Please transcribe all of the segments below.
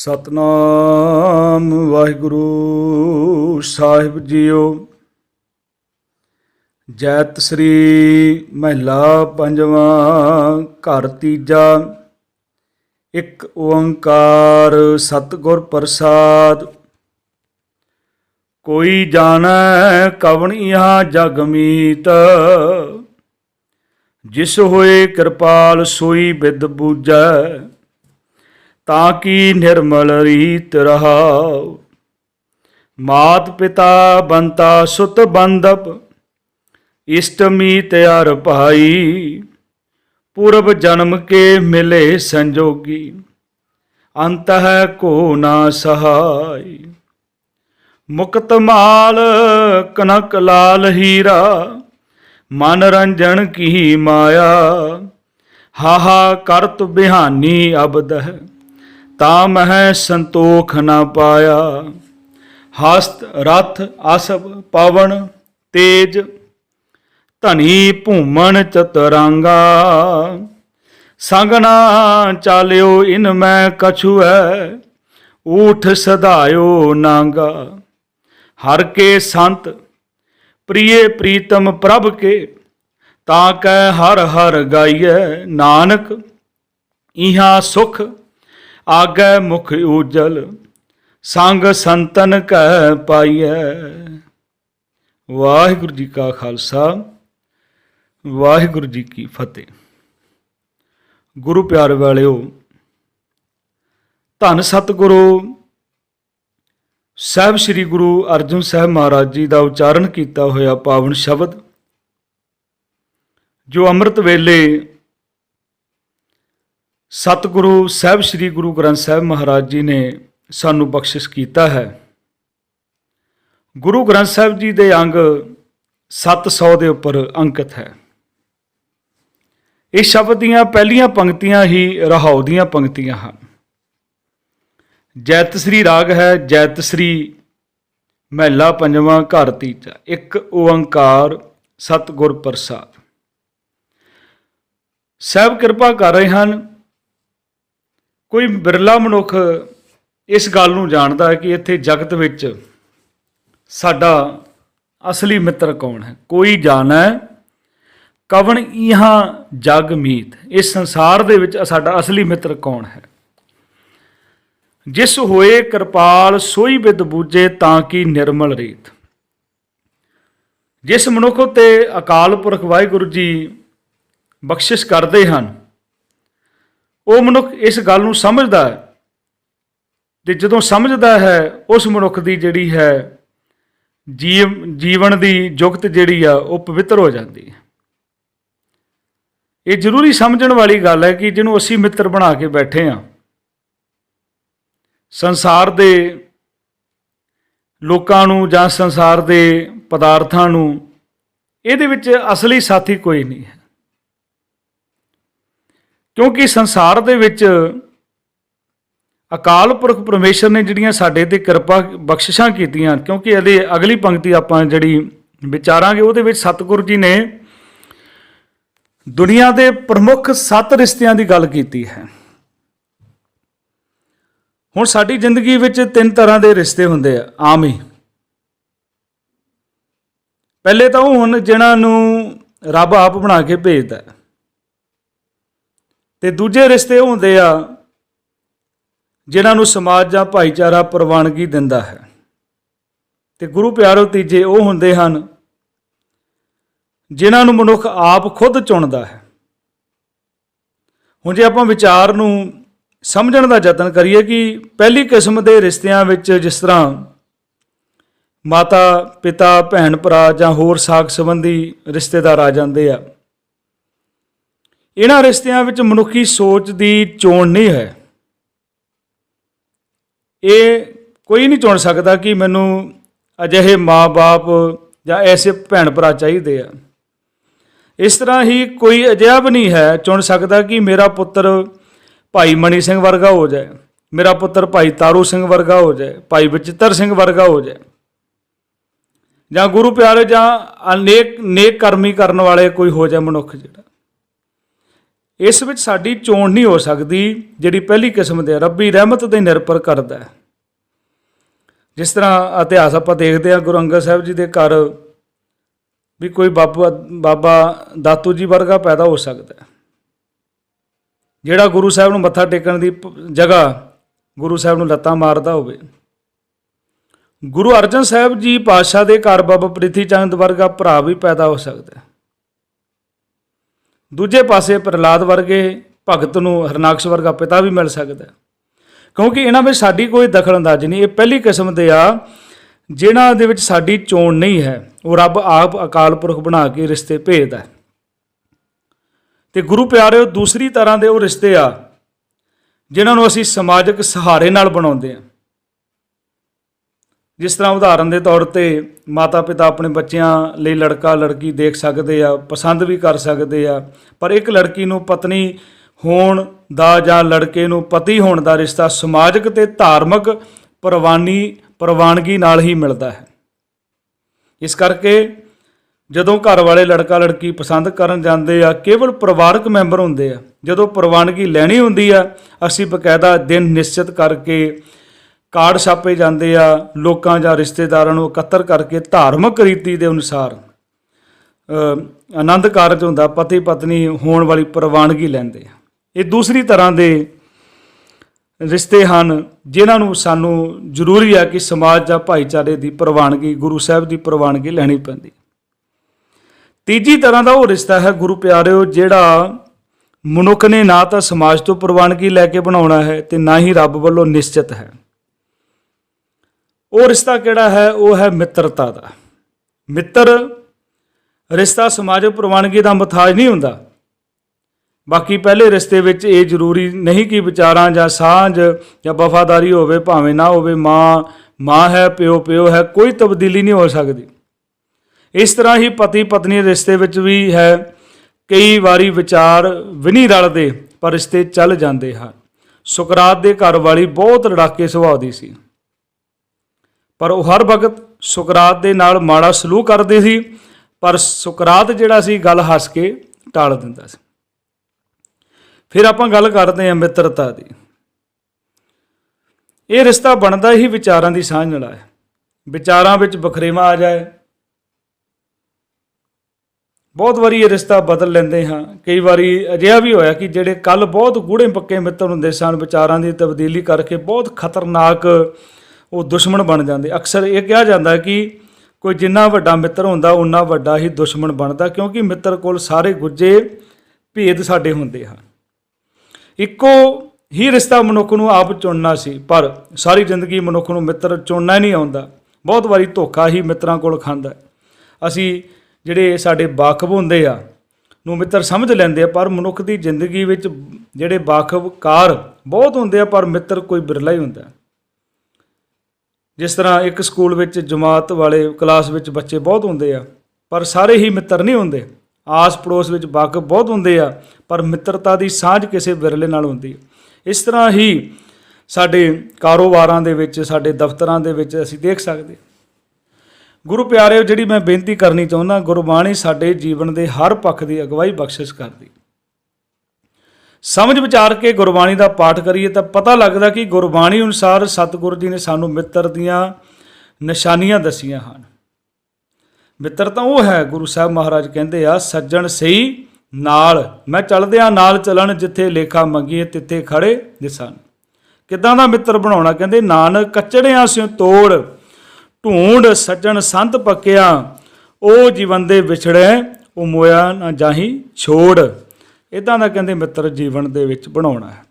ਸਤਨਾਮ ਵਾਹਿਗੁਰੂ। ਸਾਹਿਬ ਜੀਓ, ਜੈਤ ਸ੍ਰੀ ਮਹਿਲਾ ਪੰਜਵਾਂ, ਘਰ ਤੀਜਾ, ਇੱਕ ਓੰਕਾਰ ਸਤਿਗੁਰ ਪ੍ਰਸਾਦ। ਕੋਈ ਜਾਣੈ ਕਵਣ ਇਹਾ ਜਗ ਮੀਤ, ਜਿਸ ਹੋਏ ਕਿਰਪਾਲ ਸੋਈ ਬਿਦ ਬੂਝੈ। ਤਾਂ ਕੀ ਨਿਰਮਲ ਰੀਤ ਰਹਾਉ ਮਾਤ ਪਿਤਾ ਬੰਤਾ ਸੁਤ ਬੰਦਪ ਇਸ਼ਟ ਮੀਤ ਅਰ ਭਾਈ। ਪੂਰਬ ਜਨਮ ਕੇ ਮਿਲੇ ਸੰਜੋਗੀ, ਅੰਤ ਹੈ ਕੋ ਨਾ ਸਹਾਈ। ਮੁਕਤ ਮਾਲ ਕਨਕ ਲਾਲ ਹੀਰਾ, ਮਨ ਰੰਜਨ ਕੀ ਮਾਇਆ। ਹਾਹਾ ਕਰਤ ਬਿਹਾਨੀ ਅਬਦ ਹੈ ਤਾਂ ਮਹਿ ਸੰਤੋਖ ਨਾ ਪਾਇਆ। ਹਸਤ, ਰਥ ਅਸਬ ਪਵਨ, ਤੇਜ, ਧਨੀ, ਭੂਮਣ, ਚਤਰੰਗਾ। ਸੰਗ ਨਾ ਚਾਲਿਓ, ਇਨ ਮੈਂ ਕਛੂ ਊਠ ਸਦਾਇਓ ਨਾਂਗਾ। ਹਰ ਕੇ ਸੰਤ, ਪ੍ਰਿਏ ਪ੍ਰੀਤਮ ਪ੍ਰਭ ਕੇ, ਤਾਂ ਕੈ ਹਰ ਹਰ ਗਾਈਐ। ਨਾਨਕ, ਇਹਾ ਸੁਖ ਆਗੈ ਮੁਖ ਉਜਲ ਸੰਗ ਸੰਤਨ ਕੈ ਪਾਈਐ। ਵਾਹਿਗੁਰੂ ਜੀ ਕਾ ਖਾਲਸਾ, ਵਾਹਿਗੁਰੂ ਜੀ ਕੀ ਫਤਿਹ। ਗੁਰੂ ਪਿਆਰ ਵਾਲਿਓ, ਧੰਨ ਸਤਿਗੁਰੂ, ਸਾਹਿਬ ਸ੍ਰੀ ਗੁਰੂ ਅਰਜਨ ਸਾਹਿਬ ਮਹਾਰਾਜ ਜੀ ਦਾ ਉਚਾਰਨ ਕੀਤਾ ਹੋਇਆ ਪਾਵਨ ਸ਼ਬਦ, ਜੋ ਅੰਮ੍ਰਿਤ ਵੇਲੇ ਸਤਿਗੁਰੂ ਸਾਹਿਬ, ਸ੍ਰੀ ਗੁਰੂ ਗ੍ਰੰਥ ਸਾਹਿਬ ਮਹਾਰਾਜ ਜੀ ਨੇ ਸਾਨੂੰ ਬਖਸ਼ਿਸ਼ ਕੀਤਾ ਹੈ। ਗੁਰੂ ਗ੍ਰੰਥ ਸਾਹਿਬ ਜੀ ਦੇ ਅੰਗ 700 ਦੇ ਉੱਪਰ ਅੰਕਿਤ ਹੈ। ਇਹ ਸ਼ਬਦ ਦੀਆਂ ਪਹਿਲੀਆਂ ਪੰਕਤੀਆਂ ਹੀ ਰਹਾਉ ਦੀਆਂ ਪੰਕਤੀਆਂ ਹਨ। ਜੈਤ ਸ੍ਰੀ ਰਾਗ ਹੈ, ਜੈਤ ਸ੍ਰੀ ਮਹਿਲਾ ਪੰਜਵਾਂ ਘਰ ਤੀਜਾ, ਇੱਕ ਓੰਕਾਰ ਸਤਿਗੁਰ ਪ੍ਰਸਾਦ। ਸਹਿਬ ਕਿਰਪਾ ਕਰ ਰਹੇ ਹਨ ਕੋਈ ਬਿਰਲਾ ਮਨੁੱਖ ਇਸ ਗੱਲ ਨੂੰ ਜਾਣਦਾ ਹੈ ਕਿ ਇੱਥੇ ਜਗਤ ਵਿੱਚ ਸਾਡਾ ਅਸਲੀ ਮਿੱਤਰ ਕੌਣ ਹੈ? ਕੋਈ ਜਾਣੈ, ਕਵਣ ਇਹਾਂ ਜਗ ਮੀਤ? ਇਸ ਸੰਸਾਰ ਦੇ ਵਿੱਚ ਸਾਡਾ ਅਸਲੀ ਮਿੱਤਰ ਕੌਣ ਹੈ? ਜਿਸ ਹੋਏ ਕਿਰਪਾਲ ਸੋਈ ਬਿਦ ਬੂਝੇ ਤਾਂ ਕੀ ਨਿਰਮਲ ਰੀਤ? ਜਿਸ ਮਨੁੱਖ ਉਤੇ ਅਕਾਲ ਪੁਰਖ ਵਾਹਿਗੁਰੂ ਜੀ ਬਖਸ਼ਿਸ਼ ਕਰਦੇ ਹਨ ਉਹ ਮਨੁੱਖ ਇਸ ਗੱਲ ਨੂੰ ਸਮਝਦਾ ਹੈ ਤੇ ਜਦੋਂ ਸਮਝਦਾ ਹੈ, ਉਸ ਮਨੁੱਖ ਦੀ ਜਿਹੜੀ ਹੈ ਜੀਵ, ਜੀਵਨ ਦੀ ਜੁਗਤ ਜਿਹੜੀ ਆ, ਉਹ ਪਵਿੱਤਰ ਹੋ ਜਾਂਦੀ ਹੈ। ਇਹ ਜ਼ਰੂਰੀ ਸਮਝਣ ਵਾਲੀ ਗੱਲ ਹੈ ਕਿ ਜਿਹਨੂੰ ਅਸੀਂ ਮਿੱਤਰ ਬਣਾ ਕੇ ਬੈਠੇ ਆ ਸੰਸਾਰ ਦੇ ਲੋਕਾਂ ਨੂੰ ਜਾਂ ਸੰਸਾਰ ਦੇ ਪਦਾਰਥਾਂ ਨੂੰ, ਇਹਦੇ ਵਿੱਚ ਅਸਲੀ ਸਾਥੀ ਕੋਈ ਨਹੀਂ ਹੈ। ਕਿਉਂਕਿ ਸੰਸਾਰ ਦੇ ਵਿੱਚ ਅਕਾਲ ਪੁਰਖ ਪਰਮੇਸ਼ਰ ਨੇ ਜਿਹੜੀਆਂ ਸਾਡੇ ਤੇ ਕਿਰਪਾ ਬਖਸ਼ਿਸ਼ਾਂ ਕੀਤੀਆਂ, ਕਿਉਂਕਿ ਇਹਦੇ ਅਗਲੀ ਪੰਕਤੀ ਆਪਾਂ ਜਿਹੜੀ ਵਿਚਾਰਾਂਗੇ, ਉਹਦੇ ਵਿੱਚ ਸਤਿਗੁਰੂ ਜੀ ਨੇ ਦੁਨੀਆ ਦੇ ਪ੍ਰਮੁੱਖ ਸੱਤ ਰਿਸ਼ਤਿਆਂ ਦੀ ਗੱਲ ਕੀਤੀ ਹੈ ਹੁਣ ਸਾਡੀ ਜ਼ਿੰਦਗੀ ਵਿੱਚ ਤਿੰਨ ਤਰ੍ਹਾਂ ਦੇ ਰਿਸ਼ਤੇ ਹੁੰਦੇ ਆ, ਆਮ ਹੀ ਪਹਿਲੇ ਤਾਂ ਉਹ ਹੁਣ ਜਿਹਨਾਂ ਨੂੰ ਰੱਬ ਆਪ ਬਣਾ ਕੇ ਭੇਜਦਾ ਹੈ। ਤੇ ਦੂਜੇ ਰਿਸ਼ਤੇ ਹੁੰਦੇ ਆ ਜਿਨ੍ਹਾਂ ਨੂੰ ਸਮਾਜ ਜਾਂ ਭਾਈਚਾਰਾ ਪ੍ਰਵਾਨਗੀ ਦਿੰਦਾ ਹੈ। ਤੇ ਗੁਰੂ ਪਿਆਰੋ ਤੀਜੇ ਉਹ ਹੁੰਦੇ ਹਨ ਜਿਨ੍ਹਾਂ ਨੂੰ ਮਨੁੱਖ ਆਪ ਖੁਦ ਚੁਣਦਾ ਹੈ। ਹੁਣ ਜੇ ਆਪਾਂ ਵਿਚਾਰ ਨੂੰ ਸਮਝਣ ਦਾ ਯਤਨ ਕਰੀਏ ਕਿ ਪਹਿਲੀ ਕਿਸਮ ਦੇ ਰਿਸ਼ਤਿਆਂ ਵਿੱਚ ਜਿਸ ਤਰ੍ਹਾਂ ਮਾਤਾ, ਪਿਤਾ ਭੈਣ ਭਰਾ ਜਾਂ ਹੋਰ ਸਾਕ ਸੰਬੰਧੀ ਰਿਸ਼ਤੇਦਾਰ ਆ ਜਾਂਦੇ ਆ ਇਹਨਾਂ ਰਿਸ਼ਤਿਆਂ ਵਿੱਚ ਮਨੁੱਖੀ ਸੋਚ ਦੀ ਚੋਣ ਨਹੀਂ ਹੈ। ਇਹ ਕੋਈ ਨਹੀਂ ਚੁਣ ਸਕਦਾ ਕਿ ਮੈਨੂੰ ਅਜਿਹੇ ਮਾਪੇ ਜਾਂ ਐਸੇ ਭੈਣ ਭਰਾ ਚਾਹੀਦੇ ਆ। ਇਸ ਤਰ੍ਹਾਂ ਹੀ ਕੋਈ ਅਜਿਹਾ ਵੀ ਨਹੀਂ ਹੈ ਚੁਣ ਸਕਦਾ ਕਿ ਮੇਰਾ ਪੁੱਤਰ ਭਾਈ ਮਣੀ ਸਿੰਘ ਵਰਗਾ ਹੋ ਜਾਏ, ਮੇਰਾ ਪੁੱਤਰ ਭਾਈ ਤਾਰੂ ਸਿੰਘ ਵਰਗਾ ਹੋ ਜਾਏ, ਭਾਈ ਬਚਿੱਤਰ ਸਿੰਘ ਵਰਗਾ ਹੋ ਜਾਏ, ਜਾਂ ਗੁਰੂ ਪਿਆਰੇ ਜਾਂ ਅਨੇਕ ਨੇਕ ਕਰਮੀ ਕਰਨ ਵਾਲੇ ਕੋਈ ਹੋ ਜਾਏ ਮਨੁੱਖ ਜਿਹੜਾ। ਇਸ ਵਿੱਚ ਸਾਡੀ ਚੋਣ ਨਹੀਂ ਹੋ ਸਕਦੀ ਜਿਹੜੀ ਪਹਿਲੀ ਕਿਸਮ ਦੇ ਆ, ਰੱਬੀ ਰਹਿਮਤ ਤੇ ਨਿਰਭਰ ਕਰਦਾ ਹੈ। ਜਿਸ ਤਰ੍ਹਾਂ ਇਤਿਹਾਸ ਆਪਾਂ ਦੇਖਦੇ ਹਾਂ ਗੁਰੂ ਅੰਗਦ ਸਾਹਿਬ ਜੀ ਦੇ ਘਰ ਵੀ ਕੋਈ ਬਾਬਾ ਬਾਬਾ ਦਾਤੂ ਜੀ ਵਰਗਾ ਪੈਦਾ ਹੋ ਸਕਦਾ ਹੈ। ਜਿਹੜਾ ਗੁਰੂ ਸਾਹਿਬ ਨੂੰ ਮੱਥਾ ਟੇਕਣ ਦੀ ਪ- ਜਗ੍ਹਾ ਗੁਰੂ ਸਾਹਿਬ ਨੂੰ ਲੱਤਾਂ ਮਾਰਦਾ ਹੋਵੇ। ਗੁਰੂ ਅਰਜਨ ਸਾਹਿਬ ਜੀ ਪਾਤਸ਼ਾਹ ਦੇ ਘਰ ਬਾਬਾ ਪ੍ਰਿਥੀ ਚੰਦ ਵਰਗਾ ਭਰਾ ਵੀ ਪੈਦਾ ਹੋ ਸਕਦਾ ਹੈ। ਦੂਜੇ ਪਾਸੇ ਪ੍ਰਹਲਾਦ ਵਰਗੇ ਭਗਤ ਨੂੰ ਹਰਨਾਕਸ਼ ਵਰਗਾ ਪਿਤਾ ਵੀ ਮਿਲ ਸਕਦਾ ਕਿਉਂਕਿ ਇਹਨਾਂ ਵਿੱਚ ਸਾਡੀ ਕੋਈ ਦਖਲ ਦਖਲਅੰਦਾਜ਼ੀ ਨਹੀਂ। ਇਹ ਪਹਿਲੀ ਕਿਸਮ ਦੇ ਆ, ਜਿਨ੍ਹਾਂ ਦੇ ਵਿੱਚ ਸਾਡੀ ਚੋਣ ਨਹੀਂ ਹੈ। ਉਹ ਰੱਬ ਆਪ ਅਕਾਲ ਪੁਰਖ ਬਣਾ ਕੇ ਰਿਸ਼ਤੇ ਭੇਜਦਾ ਹੈ। ਤੇ ਗੁਰੂ ਪਿਆਰਿਓ, ਦੂਸਰੀ ਤਰ੍ਹਾਂ ਦੇ ਉਹ ਰਿਸ਼ਤੇ ਆ, ਜਿਨ੍ਹਾਂ ਨੂੰ ਅਸੀਂ ਸਮਾਜਿਕ ਸਹਾਰੇ ਨਾਲ ਬਣਾਉਂਦੇ ਆ ਜਿਸ ਤਰ੍ਹਾਂ ਉਦਾਹਰਨ ਦੇ ਤੌਰ ਤੇ ਮਾਤਾ ਪਿਤਾ ਆਪਣੇ ਬੱਚਿਆਂ ਲਈ ਲੜਕਾ, ਲੜਕੀ ਦੇਖ ਸਕਦੇ ਆ, ਪਸੰਦ ਵੀ ਕਰ ਸਕਦੇ ਆ, ਪਰ ਇੱਕ ਲੜਕੀ ਨੂੰ ਪਤਨੀ ਹੋਣ ਦਾ ਜਾਂ ਲੜਕੇ ਨੂੰ ਪਤੀ ਹੋਣ ਦਾ ਰਿਸ਼ਤਾ ਸਮਾਜਿਕ ਤੇ ਧਾਰਮਿਕ ਪ੍ਰਵਾਨੀ, ਪ੍ਰਵਾਨਗੀ ਨਾਲ ਹੀ ਮਿਲਦਾ ਹੈ। ਇਸ ਕਰਕੇ ਜਦੋਂ ਘਰ ਵਾਲੇ ਲੜਕਾ, ਲੜਕੀ ਪਸੰਦ ਕਰਨ ਜਾਂਦੇ ਆ, ਕੇਵਲ ਪਰਿਵਾਰਕ ਮੈਂਬਰ ਹੁੰਦੇ ਆ। ਜਦੋਂ ਪ੍ਰਵਾਨਗੀ ਲੈਣੀ ਹੁੰਦੀ ਆ, ਅਸੀਂ ਬਕਾਇਦਾ ਦਿਨ ਨਿਸ਼ਚਿਤ ਕਰਕੇ ਕਾਰਡ ਛਾਪੇ ਜਾਂਦੇ ਆ, ਲੋਕਾਂ ਜਾਂ ਰਿਸ਼ਤੇਦਾਰਾਂ ਨੂੰ ਇਕੱਤਰ ਕਰਕੇ ਧਾਰਮਿਕ ਰੀਤੀ ਦੇ ਅਨੁਸਾਰ ਆਨੰਦ ਕਾਰਜ ਹੁੰਦਾ ਪਤੀ ਪਤਨੀ ਹੋਣ ਵਾਲੀ ਪ੍ਰਵਾਨਗੀ ਲੈਂਦੇ ਆ। ਇਹ ਦੂਸਰੀ ਤਰ੍ਹਾਂ ਦੇ ਰਿਸ਼ਤੇ ਹਨ, ਜਿਨ੍ਹਾਂ ਨੂੰ ਸਾਨੂੰ ਜ਼ਰੂਰੀ ਆ ਕਿ ਸਮਾਜ ਜਾਂ ਭਾਈਚਾਰੇ ਦੀ ਪ੍ਰਵਾਨਗੀ, ਗੁਰੂ ਸਾਹਿਬ ਦੀ ਪ੍ਰਵਾਨਗੀ ਲੈਣੀ ਪੈਂਦੀ ਤੀਜੀ ਤਰ੍ਹਾਂ ਦਾ ਉਹ ਰਿਸ਼ਤਾ ਹੈ, ਗੁਰੂ ਪਿਆਰਿਓ, ਜਿਹੜਾ ਮਨੁੱਖ ਨੇ ਨਾ ਤਾਂ ਸਮਾਜ ਤੋਂ ਪ੍ਰਵਾਨਗੀ ਲੈ ਕੇ ਬਣਾਉਣਾ ਹੈ ਤੇ ਨਾ ਹੀ ਰੱਬ ਵੱਲੋਂ ਨਿਸ਼ਚਿਤ ਹੈ। ਉਹ ਰਿਸ਼ਤਾ ਕਿਹੜਾ ਹੈ? ਉਹ ਹੈ ਮਿੱਤਰਤਾ ਦਾ। ਮਿੱਤਰ ਰਿਸ਼ਤਾ ਸਮਾਜਿਕ ਪ੍ਰਵਾਨਗੀ ਦਾ ਮਥਾਜ ਨਹੀਂ ਹੁੰਦਾ। ਬਾਕੀ ਪਹਿਲੇ ਰਿਸ਼ਤੇ ਵਿੱਚ ਇਹ ਜ਼ਰੂਰੀ ਨਹੀਂ ਕਿ ਵਿਚਾਰਾਂ ਜਾਂ ਸਾਂਝ ਜਾਂ ਵਫਾਦਾਰੀ ਹੋਵੇ, ਭਾਵੇਂ ਨਾ ਹੋਵੇ, ਮਾਂ ਮਾਂ ਹੈ, ਪਿਓ ਪਿਓ ਹੈ, ਕੋਈ ਤਬਦੀਲੀ ਨਹੀਂ ਹੋ ਸਕਦੀ। ਇਸ ਤਰ੍ਹਾਂ ਹੀ ਪਤੀ ਪਤਨੀ ਰਿਸ਼ਤੇ ਵਿੱਚ ਵੀ ਹੈ। ਕਈ ਵਾਰੀ ਵਿਚਾਰ ਵੀ ਨਹੀਂ ਰਲਦੇ, ਪਰ ਰਿਸ਼ਤੇ ਚੱਲ ਜਾਂਦੇ ਹਨ। ਸੁਕਰਾਤ ਦੇ ਘਰ ਵਾਲੀ ਬਹੁਤ ਲੜਾਕੇ ਸੁਭਾਅ ਦੀ ਸੀ। ਪਰ ਉਹ ਹਰ ਵਕਤ ਸੁਕਰਾਤ ਦੇ ਨਾਲ ਮਾੜਾ ਸਲੂਕ ਕਰਦੇ ਸੀ, ਪਰ ਸੁਕਰਾਤ ਜਿਹੜਾ ਸੀ ਗੱਲ ਹੱਸ ਕੇ ਟਾਲ ਦਿੰਦਾ ਸੀ। ਫਿਰ ਆਪਾਂ ਗੱਲ ਕਰਦੇ ਹਾਂ ਮਿੱਤਰਤਾ ਦੀ। ਇਹ ਰਿਸ਼ਤਾ ਬਣਦਾ ਹੀ ਵਿਚਾਰਾਂ ਦੀ ਸਾਂਝ ਨਾਲ ਹੈ ਵਿਚਾਰਾਂ ਵਿੱਚ ਬਖਰੇਵਾ ਆ ਜਾਏ। ਬਹੁਤ ਵਾਰੀ ਇਹ ਰਿਸ਼ਤਾ ਬਦਲ ਲੈਂਦੇ ਹਾਂ। ਕਈ ਵਾਰੀ ਅਜਿਹਾ ਵੀ ਹੋਇਆ ਕਿ ਜਿਹੜੇ ਕੱਲ ਬਹੁਤ ਗੂੜੇ ਪੱਕੇ ਮਿੱਤਰ ਹੁੰਦੇ ਸਨ, ਵਿਚਾਰਾਂ ਦੀ ਤਬਦੀਲੀ ਕਰਕੇ ਬਹੁਤ ਖਤਰਨਾਕ ਉਹ ਦੁਸ਼ਮਣ ਬਣ ਜਾਂਦੇ। ਅਕਸਰ ਇਹ ਕਿਹਾ ਜਾਂਦਾ ਕਿ ਕੋਈ ਜਿੰਨਾ ਵੱਡਾ ਮਿੱਤਰ ਹੁੰਦਾ ਉਨਾ ਵੱਡਾ ਹੀ ਦੁਸ਼ਮਣ ਬਣਦਾ, ਕਿਉਂਕਿ ਮਿੱਤਰ ਕੋਲ ਸਾਰੇ ਗੁੱਜੇ ਭੇਦ ਸਾਡੇ ਹੁੰਦੇ ਹਨ। ਇੱਕੋ ਹੀ ਰਿਸ਼ਤਾ ਮਨੁੱਖ ਨੂੰ ਆਪ ਚੁਣਨਾ ਸੀ, ਪਰ ਸਾਰੀ ਜ਼ਿੰਦਗੀ ਮਨੁੱਖ ਨੂੰ ਮਿੱਤਰ ਚੁਣਨਾ ਹੀ ਨਹੀਂ ਆਉਂਦਾ। ਬਹੁਤ ਵਾਰੀ ਧੋਖਾ ਹੀ ਮਿੱਤਰਾਂ ਕੋਲ ਖਾਂਦਾ ਅਸੀਂ ਜਿਹੜੇ ਸਾਡੇ ਬਾਖਬ ਹੁੰਦੇ ਆ, ਨੂੰ ਮਿੱਤਰ ਸਮਝ ਲੈਂਦੇ ਆ, ਪਰ ਮਨੁੱਖ ਦੀ ਜ਼ਿੰਦਗੀ ਵਿੱਚ ਜਿਹੜੇ ਬਾਖਬਕਾਰ ਬਹੁਤ ਹੁੰਦੇ ਆ, ਪਰ ਮਿੱਤਰ ਕੋਈ ਬਿਰਲਾ ਹੀ ਹੁੰਦਾ। ਜਿਸ ਤਰ੍ਹਾਂ ਇੱਕ ਸਕੂਲ ਵਿੱਚ ਜਮਾਤ ਵਾਲੇ ਕਲਾਸ ਵਿੱਚ ਬੱਚੇ ਬਹੁਤ ਹੁੰਦੇ ਆ, ਪਰ ਸਾਰੇ ਹੀ ਮਿੱਤਰ ਨਹੀਂ ਹੁੰਦੇ। ਆਸ ਪੜੋਸ ਵਿੱਚ ਵਾਕਫ ਬਹੁਤ ਹੁੰਦੇ ਆ, ਪਰ ਮਿੱਤਰਤਾ ਦੀ ਸਾਂਝ ਕਿਸੇ ਵਿਰਲੇ ਨਾਲ ਹੁੰਦੀ ਹੈ ਇਸ ਤਰ੍ਹਾਂ ਹੀ ਸਾਡੇ ਕਾਰੋਬਾਰਾਂ ਦੇ ਵਿੱਚ, ਸਾਡੇ ਦਫ਼ਤਰਾਂ ਦੇ ਵਿੱਚ ਅਸੀਂ ਦੇਖ ਸਕਦੇ ਗੁਰੂ ਪਿਆਰਿਓ, ਜਿਹੜੀ ਮੈਂ ਬੇਨਤੀ ਕਰਨੀ ਚਾਹੁੰਦਾ, ਗੁਰਬਾਣੀ ਸਾਡੇ ਜੀਵਨ ਦੇ ਹਰ ਪੱਖ ਦੀ ਅਗਵਾਈ ਬਖਸ਼ਿਸ਼ ਕਰਦੀ। ਸਮਝ ਵਿਚਾਰ ਕੇ ਗੁਰਬਾਣੀ ਦਾ ਪਾਠ ਕਰੀਏ ਤਾਂ ਪਤਾ ਲੱਗਦਾ ਕਿ ਗੁਰਬਾਣੀ ਅਨੁਸਾਰ ਸਤਿਗੁਰੂ ਜੀ ਨੇ ਸਾਨੂੰ ਮਿੱਤਰ ਦੀਆਂ ਨਿਸ਼ਾਨੀਆਂ ਦਸੀਆਂ ਹਨ। ਮਿੱਤਰ ਤਾਂ ਉਹ ਹੈ, ਗੁਰੂ ਸਾਹਿਬ ਮਹਾਰਾਜ ਕਹਿੰਦੇ ਆ, ਸੱਜਣ ਸਹੀ, ਨਾਲ। ਮੈਂ ਚੱਲਦਿਆਂ ਨਾਲ ਚੱਲਣ ਜਿੱਥੇ ਲੇਖਾ ਮੰਗੀਏ, ਤਿੱਥੇ ਖੜੇ ਦਿਸਣ ਕਿੱਦਾਂ ਦਾ ਮਿੱਤਰ ਬਣਾਉਣਾ? ਕਹਿੰਦੇ, ਨਾਨਕ ਕੱਚੜਿਆਂ ਸਿਓ ਤੋੜ, ਢੂੰਡ ਸੱਜਣ ਸੰਤ ਪੱਕਿਆ, ਉਹ ਜੀਵਨ ਦੇ ਵਿਛੜੇ, ਉਹ ਮੋਇਆ ਨਾ ਜਾਹੀ ਛੋੜ। ਇਦਾਂ ਦਾ ਕਹਿੰਦੇ ਮਿੱਤਰ ਜੀਵਨ ਦੇ ਵਿੱਚ ਬਣਾਉਣਾ ਹੈ।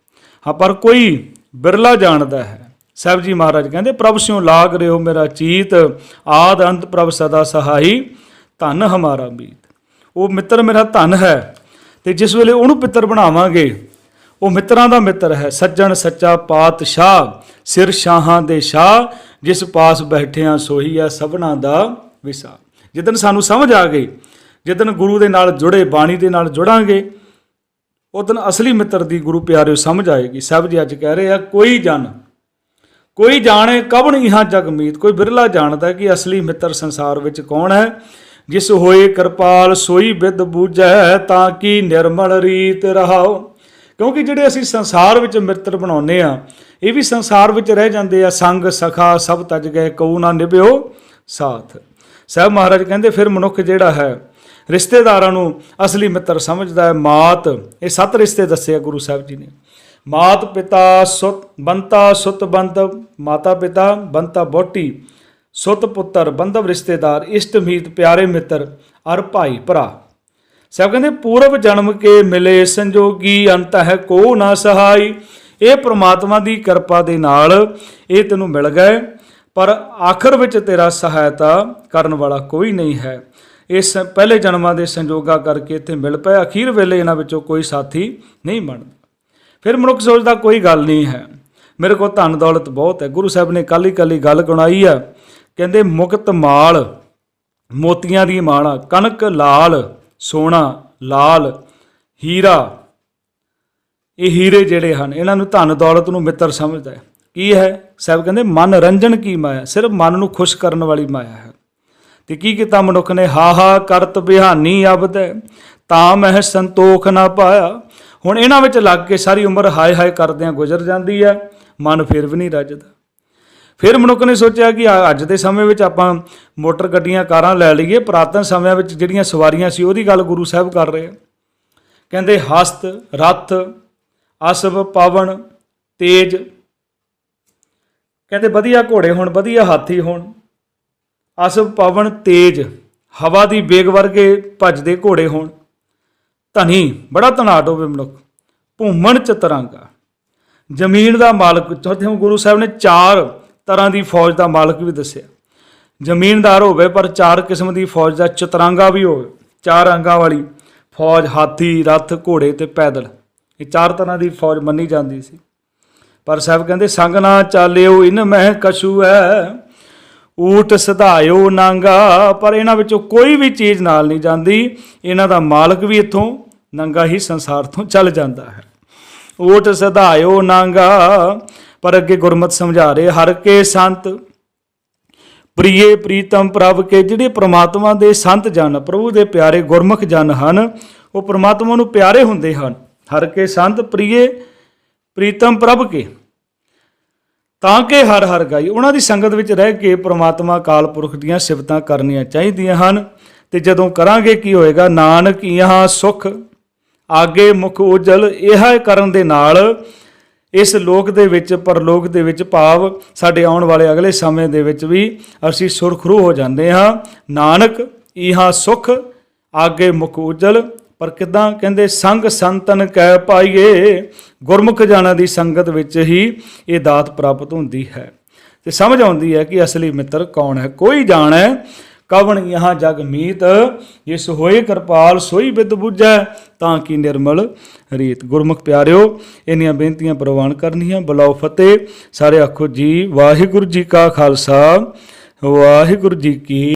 ਹਾਂ, ਪਰ ਕੋਈ ਬਿਰਲਾ ਜਾਣਦਾ ਹੈ। ਸਾਹਿਬ ਜੀ ਮਹਾਰਾਜ ਕਹਿੰਦੇ, ਪ੍ਰਭ ਸਿਉ ਲਾਗ ਰਿਓ ਮੇਰਾ ਚੀਤ, ਆਦ ਅੰਤ ਪ੍ਰਭ ਸਦਾ ਸਹਾਈ, ਧਨ ਹਮਾਰਾ ਮੀਤ। ਉਹ ਮਿੱਤਰ ਮੇਰਾ ਧਨ ਹੈ ਤੇ ਜਿਸ ਵੇਲੇ ਉਹਨੂੰ ਪਿੱਤਰ ਬਣਾਵਾਂਗੇ, ਉਹ ਮਿੱਤਰਾਂ ਦਾ ਮਿੱਤਰ ਹੈ। ਸੱਜਣ ਸੱਚਾ ਪਾਤਸ਼ਾਹ, ਸਿਰ ਸ਼ਾਹਾਂ ਦੇ ਸ਼ਾਹ ਜਿਸ ਪਾਸ ਬੈਠਿਆਂ ਸੋਈ ਹੈ ਸਭਨਾ ਦਾ ਵਿਸਾ ਜਿੱਦਨ ਸਾਨੂੰ ਸਮਝ ਆ ਗਈ ਜਿੱਦਨ ਗੁਰੂ ਦੇ ਨਾਲ ਜੁੜੇ, ਬਾਣੀ ਦੇ ਨਾਲ ਜੁੜਾਂਗੇ ਉਦਨ ਅਸਲੀ ਮਿੱਤਰ ਦੀ ਗੁਰੂ ਪਿਆਰਿਓ ਸਮਝ ਆਏਗੀ। ਸਭ ਜੀ ਅੱਜ ਕਹਿ ਰਹੇ ਆ, ਕੋਈ ਜਨ, ਕੋਈ ਜਾਣੇ ਕਵਣ ਇਹਾਂ ਜਗ ਮੀਤ? ਕੋਈ ਬਿਰਲਾ ਜਾਣਦਾ ਕਿ ਅਸਲੀ ਮਿੱਤਰ ਸੰਸਾਰ ਵਿੱਚ ਕੌਣ ਹੈ? ਜਿਸ ਹੋਏ ਕਿਰਪਾਲ ਸੋਈ ਬਿਦ ਬੂਝੈ, ਤਾਂ ਕੀ ਨਿਰਮਲ ਰੀਤ ਰਹਾਓ ਕਿਉਂਕਿ ਜਿਹੜੇ ਅਸੀਂ ਸੰਸਾਰ ਵਿੱਚ ਮਿੱਤਰ ਬਣਾਉਂਦੇ ਆ ਇਹ ਵੀ ਸੰਸਾਰ ਵਿੱਚ ਰਹਿ ਜਾਂਦੇ ਆ। ਸੰਗ ਸਖਾ ਸਭ ਤਜ ਗਏ, ਕਉ ਨਾ ਨਿਭਿਓ ਸਾਥ। ਸਾਹਿਬ ਮਹਾਰਾਜ ਕਹਿੰਦੇ, ਫਿਰ ਮਨੁੱਖ ਜਿਹੜਾ ਹੈ ਰਿਸ਼ਤੇਦਾਰਾਂ ਨੂੰ ਅਸਲੀ ਮਿੱਤਰ ਸਮਝਦਾ ਹੈ। ਮਾਤ, ਇਹ ਸੱਤ ਰਿਸ਼ਤੇ ਦੱਸੇ ਆ ਗੁਰੂ ਸਾਹਿਬ ਜੀ ਨੇ। ਮਾਤ ਪਿਤਾ ਸੁਤ, ਬੰਤਾ ਸੁਤ ਬੰਤ ਮਾਤਾ ਪਿਤਾ ਬੰਤਾ ਬੋਟੀ, ਸੁਤ ਪੁੱਤਰ ਬੰਧਵ ਰਿਸ਼ਤੇਦਾਰ, ਇਸ਼ਟ ਮੀਤ ਪਿਆਰੇ ਮਿੱਤਰ, ਅਰ ਭਾਈ ਭਰਾ। ਸਾਹਿਬ ਕਹਿੰਦੇ, ਪੂਰਵ ਜਨਮ ਕੇ ਮਿਲੇ ਸੰਜੋਗੀ, ਅੰਤ ਹੈ ਕੋ ਨਾ ਸਹਾਈ। ਇਹ ਪ੍ਰਮਾਤਮਾ ਦੀ ਕਿਰਪਾ ਦੇ ਨਾਲ ਇਹ ਤੈਨੂੰ ਮਿਲ ਗਏ, ਪਰ ਆਖਰ ਵਿੱਚ ਤੇਰਾ ਸਹਾਇਤਾ ਕਰਨ ਵਾਲਾ ਕੋਈ ਨਹੀਂ ਹੈ। ਇਸ ਪਹਿਲੇ ਜਨਮਾਂ ਦੇ ਸੰਜੋਗਾ ਕਰਕੇ ਇੱਥੇ ਮਿਲ ਪਏ। ਅਖੀਰ ਵੇਲੇ ਇਹਨਾਂ ਵਿੱਚੋਂ ਕੋਈ ਸਾਥੀ ਨਹੀਂ ਬਣਦਾ। ਫਿਰ ਮਨੁੱਖ ਸੋਚਦਾ ਕੋਈ ਗੱਲ ਨਹੀਂ ਹੈ। ਮੇਰੇ ਕੋਲ ਧਨ ਦੌਲਤ ਬਹੁਤ ਹੈ। ਗੁਰੂ ਸਾਹਿਬ ਨੇ ਕੱਲੀ ਕੱਲੀ ਗੱਲ ਗੁਣਾਈ ਆ ਕਹਿੰਦੇ, ਮੁਕਤ ਮਾਲ, ਮੋਤੀਆਂ ਦੀ ਮਾਲਾ, ਕਣਕ, ਲਾਲ, ਸੋਨਾ, ਲਾਲ, ਹੀਰਾ, ਇਹ ਹੀਰੇ ਜਿਹੜੇ ਹਨ, ਇਹਨਾਂ ਨੂੰ ਧਨ ਦੌਲਤ ਨੂੰ ਮਿੱਤਰ ਸਮਝਦਾ ਹੈ। ਕੀ ਹੈ? ਸਾਹਿਬ ਕਹਿੰਦੇ ਮਨ ਰੰਜਨ ਕੀ ਮਾਇਆ? ਸਿਰਫ ਮਨ ਨੂੰ ਖੁਸ਼ ਕਰਨ ਵਾਲੀ ਮਾਇਆ ਹੈ। ਤੇ ਕੀ ਕੀਤਾ ਮਨੁੱਖ ਨੇ? ਹਾ ਹਾ, ਕਰਤ ਬਿਹਾਨੀ ਅਬਦ, ਤਾਂ ਮਹਿ ਸੰਤੋਖ ਨਾ ਪਾਇਆ। ਹੁਣ ਇਹਨਾਂ ਵਿੱਚ ਲੱਗ ਕੇ ਸਾਰੀ ਉਮਰ ਹਾਏ ਹਾਏ ਕਰਦਿਆਂ ਗੁਜ਼ਰ ਜਾਂਦੀ ਹੈ ਮਨ ਫਿਰ ਵੀ ਨਹੀਂ ਰੱਜਦਾ। ਫਿਰ ਮਨੁੱਖ ਨੇ ਸੋਚਿਆ ਕਿ ਆ- ਅੱਜ ਦੇ ਸਮੇਂ ਵਿੱਚ ਆਪਾਂ ਮੋਟਰ ਗੱਡੀਆਂ, ਕਾਰਾਂ ਲੈ ਲਈਏ, ਪੁਰਾਤਨ ਸਮਿਆਂ ਵਿੱਚ ਜਿਹੜੀਆਂ ਸਵਾਰੀਆਂ ਸੀ, ਉਹਦੀ ਗੱਲ ਗੁਰੂ ਸਾਹਿਬ ਕਰ ਰਹੇ ਆ। ਕਹਿੰਦੇ, ਹਸਤ ਰਥ ਅਸਵ ਪਵਨ, ਤੇਜ। ਕਹਿੰਦੇ, ਵਧੀਆ ਘੋੜੇ ਹੋਣ, ਵਧੀਆ ਹਾਥੀ ਹੋਣ। ਅਸਵ ਪਵਨ ਤੇਜ, ਹਵਾ ਦੀ ਵੇਗ ਵਰਗੇ ਭੱਜਦੇ ਘੋੜੇ ਹੋਣ। ਧਨੀ, ਬੜਾ ਧਨਾਟ ਹੋਵੇ ਮਨੁੱਖ, ਭੂਮਣ ਚਤਰੰਗਾ ਜ਼ਮੀਨ ਦਾ ਮਾਲਕ, ਚੌਥੇ ਗੁਰੂ ਸਾਹਿਬ ਨੇ ਚਾਰ ਤਰ੍ਹਾਂ ਦੀ ਫੌਜ ਦਾ ਮਾਲਕ ਵੀ ਦੱਸਿਆ। ਜ਼ਮੀਨਦਾਰ ਹੋਵੇ, ਪਰ ਚਾਰ ਕਿਸਮ ਦੀ ਫੌਜ ਦਾ ਚਤਰੰਗਾ ਵੀ ਹੋਵੇ। ਚਾਰ ਅੰਗਾਂ ਵਾਲੀ ਫੌਜ, ਹਾਥੀ, ਰੱਥ, ਘੋੜੇ ਤੇ ਪੈਦਲ। ਇਹ ਚਾਰ ਤਰ੍ਹਾਂ ਦੀ ਫੌਜ ਮੰਨੀ ਜਾਂਦੀ ਸੀ। ਪਰ ਸਾਹਿਬ ਕਹਿੰਦੇ ਸੰਗ ਨਾ ਚਾਲਿਓ, ਇਨ ਮਹਿ ਕਛੂ ਹੈ ਊਟ ਸਧਾਇਓ ਨਾਂਗਾ, ਪਰ ਇਹਨਾਂ ਵਿੱਚੋਂ ਕੋਈ ਵੀ ਚੀਜ਼ ਨਾਲ ਨਹੀਂ ਜਾਂਦੀ। ਇਹਨਾਂ ਦਾ ਮਾਲਕ ਵੀ ਇੱਥੋਂ, ਨੰਗਾ ਹੀ ਸੰਸਾਰ ਤੋਂ ਚੱਲ ਜਾਂਦਾ ਹੈ। ਊਟ ਸਧਾਇਓ ਨਾਂਗਾ, ਪਰ ਅੱਗੇ ਗੁਰਮਤ ਸਮਝਾ ਰਹੇ, ਹਰ ਕੇ ਸੰਤ ਪ੍ਰੀਏ ਪ੍ਰੀਤਮ ਪ੍ਰਭ ਕੇ, ਜਿਹੜੇ ਪ੍ਰਮਾਤਮਾ ਦੇ ਸੰਤ ਜਨ, ਪ੍ਰਭੂ ਦੇ ਪਿਆਰੇ ਗੁਰਮੁਖ ਜਨ ਹਨ, ਉਹ ਪ੍ਰਮਾਤਮਾ ਨੂੰ ਪਿਆਰੇ ਹੁੰਦੇ ਹਨ। ਹਰ ਕੇ ਸੰਤ ਪ੍ਰੀਏ ਪ੍ਰੀਤਮ ਪ੍ਰਭ ਕੇ। ਤਾਂ ਕਿ ਹਰ ਹਰ ਗਾਈ। ਉਹਨਾਂ ਦੀ ਸੰਗਤ ਵਿੱਚ ਰਹਿ ਕੇ ਪ੍ਰਮਾਤਮਾ ਕਾਲ ਪੁਰਖ ਦੀਆਂ ਸਿਫਤਾਂ ਕਰਨੀਆਂ ਚਾਹੀਦੀਆਂ ਹਨ। ਤੇ ਜਦੋਂ ਕਰਾਂਗੇ ਕੀ ਹੋਏਗਾ? ਨਾਨਕ ਇਹਾਂ ਸੁਖ, ਆਗੇ ਮੁਖ ਉਜਲ ਇਹ ਕਰਨ ਦੇ ਨਾਲ ਇਸ ਲੋਕ ਦੇ ਵਿੱਚ, ਪਰਲੋਕ ਦੇ ਵਿੱਚ ਭਾਵ ਸਾਡੇ ਆਉਣ ਵਾਲੇ ਅਗਲੇ ਸਮੇਂ ਦੇ ਵਿੱਚ ਵੀ ਅਸੀਂ ਸੁਰਖਰੂ ਹੋ ਜਾਂਦੇ ਹਾਂ। ਨਾਨਕ ਇਹਾਂ ਸੁਖ, ਆਗੇ ਮੁਖ ਉਜਲ ਪਰ ਕਿਦਾਂ ਕਹਿੰਦੇ, ਸੰਗ ਸੰਤਨ ਕਹਿ ਪਾਈਏ, ਗੁਰਮੁਖ ਜਾਣਾ ਦੀ ਸੰਗਤ ਵਿੱਚ ਹੀ ਇਹ ਦਾਤ ਪ੍ਰਾਪਤ ਹੁੰਦੀ ਹੈ। ਤੇ ਸਮਝ ਆਉਂਦੀ ਹੈ ਕਿ ਅਸਲੀ ਮਿੱਤਰ ਕੌਣ ਹੈ? ਕੋਈ ਜਾਣੈ, ਕਵਣ ਯਹਾਂ ਜਗ ਮੀਤ ਇਸ ਹੋਏ ਕਿਰਪਾਲ ਸੋਈ ਬਿਦ ਬੁੱਝੈ, ਤਾਂ ਕੀ ਨਿਰਮਲ ਰੀਤ। ਗੁਰਮੁਖ ਪਿਆਰਿਓ, ਇੰਨੀਆਂ ਬੇਨਤੀਆਂ ਪ੍ਰਵਾਨ ਕਰਨੀਆਂ। ਬਲਾਉ ਫਤਿਹ। ਸਾਰੇ ਆਖੋ ਜੀ, ਵਾਹਿਗੁਰੂ ਜੀ ਕਾ ਖਾਲਸਾ, ਵਾਹਿਗੁਰੂ ਜੀ ਕੀ